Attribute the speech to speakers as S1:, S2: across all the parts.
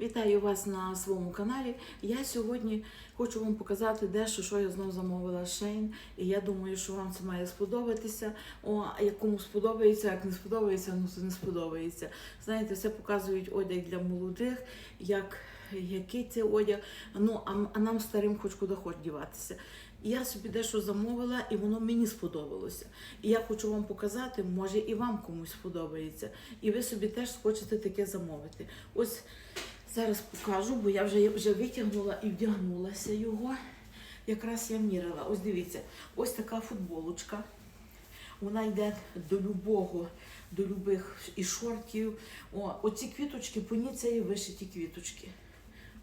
S1: Вітаю вас на своєму каналі. Я сьогодні хочу вам показати дещо, що я знов замовила Шейн. І я думаю, що вам це має сподобатися. О, а як кому сподобається, як не сподобається, ну то не сподобається. Знаєте, все показують одяг для молодих, як який це одяг. Ну а, а нам старим хоч куди хоч діватися. Я собі дещо замовила, і воно мені сподобалося. І я хочу вам показати, може і вам комусь сподобається. І ви собі теж хочете таке замовити. Ось зараз покажу, бо я вже, вже витягнула і вдягнулася його. Якраз я мірила. Ось дивіться, ось така футболочка. Вона йде до любого, до любих і шортів. О, оці квіточки, по ній це є вишиті квіточки.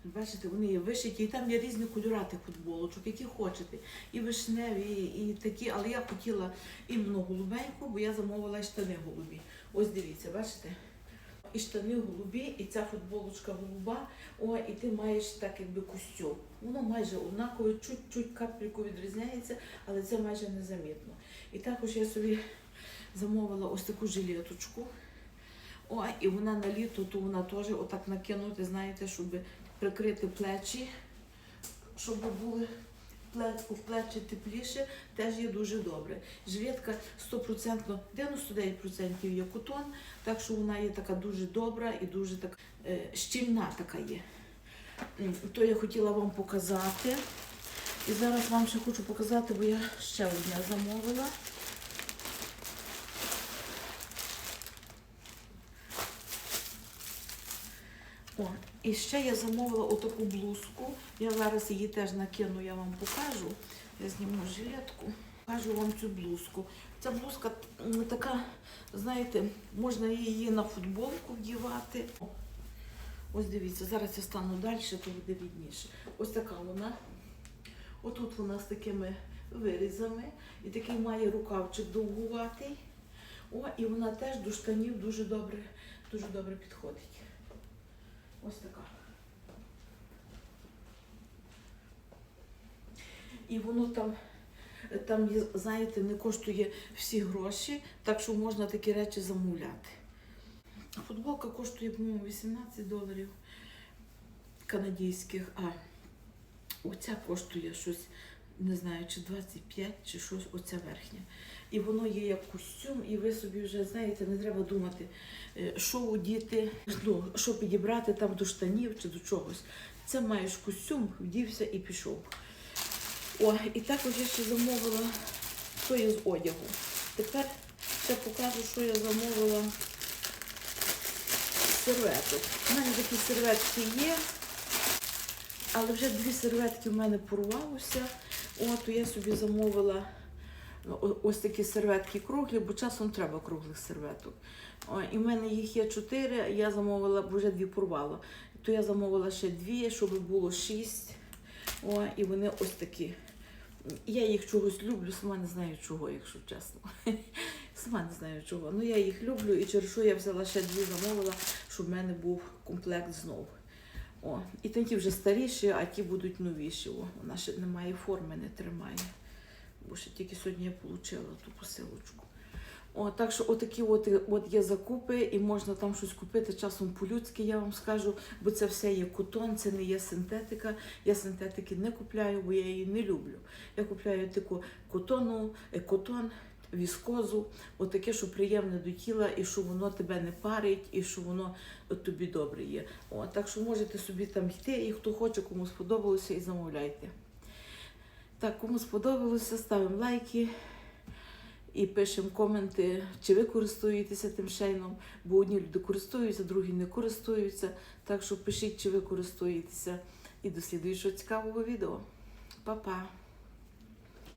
S1: Бачите, вони є вишиті, і там є різні кольори тих футболочок, які хочете. І вишневі, і такі, але я хотіла іменно голубеньку, бо я замовила штани голубі. Ось дивіться, бачите? І штани голубі, і ця футболочка голуба. О, і ти маєш так якби костюм. Воно майже однакове, чуть-чуть капельку відрізняється, але це майже незамітно. І також я собі замовила ось таку жилеточку. О, і вона на літо, то вона теж отак накинути, знаєте, щоб прикрити плечі, щоб були у плечі тепліше, теж є дуже добре. Жилетка 100%, 99% є котон, так що вона є така дуже добра і дуже так е, щільна така є. То я хотіла вам показати. І зараз вам ще хочу показати, бо я ще одне замовила. О, і ще я замовила отаку блузку. Я зараз її теж накину, я вам покажу. Я зніму жилетку, покажу вам цю блузку. Ця блузка така, знаєте, можна її на футболку вдівати. Ось дивіться, зараз я стану далі, то буде відніше. Ось така вона. Отут вона з такими вирізами. І такий має рукавчик довгуватий. О, і вона теж до штанів дуже добре, дуже добре підходить. Ось така. І воно там, там, знаєте, не коштує всі гроші, так що можна такі речі замовляти. Футболка коштує, по-моєму, 18 доларів канадійських, а оця коштує щось, не знаю, чи 25, чи щось, оця верхня. І воно є як костюм, і ви собі вже знаєте, не треба думати, е, що одіти, ну, що підібрати там до штанів чи до чогось. Це маєш костюм, вдівся і пішов. О, і також я ще замовила що є з одягу. Тепер ще покажу, що я замовила серветок. У мене такі серветки є, але вже дві серветки в мене порвалося. О, то я собі замовила ну, ось такі серветки круглі, бо часом треба круглих серветок. І в мене їх є чотири, я замовила, бо вже дві порвала. То я замовила ще дві, щоб було шість. О, і вони ось такі. Я їх чогось люблю, сама не знаю чого, якщо чесно. Сама не знаю чого. Ну я їх люблю і через що я взяла ще дві замовила, щоб в мене був комплект знов. О, і ті вже старіші, а ті будуть новіші. О, вона ще не має форми, не тримає. Бо ще тільки сьогодні я отримала ту посилочку. О, так що отакі от, от є закупи, і можна там щось купити часом по-людськи, я вам скажу, бо це все є котон, це не є синтетика. Я синтетики не купляю, бо я її не люблю. Я купляю таку котону, е, котон, віскозу, отаке, що приємне до тіла, і що воно тебе не парить, і що воно тобі добре є. О, так що можете собі там йти, і хто хоче, кому сподобалося, і замовляйте. Так, кому сподобалося, ставимо лайки і пишемо коменти, чи ви користуєтеся тим шейном, бо одні люди користуються, другі не користуються. Так що пишіть, чи ви користуєтеся. І до слідуючого цікавого відео. Па-па!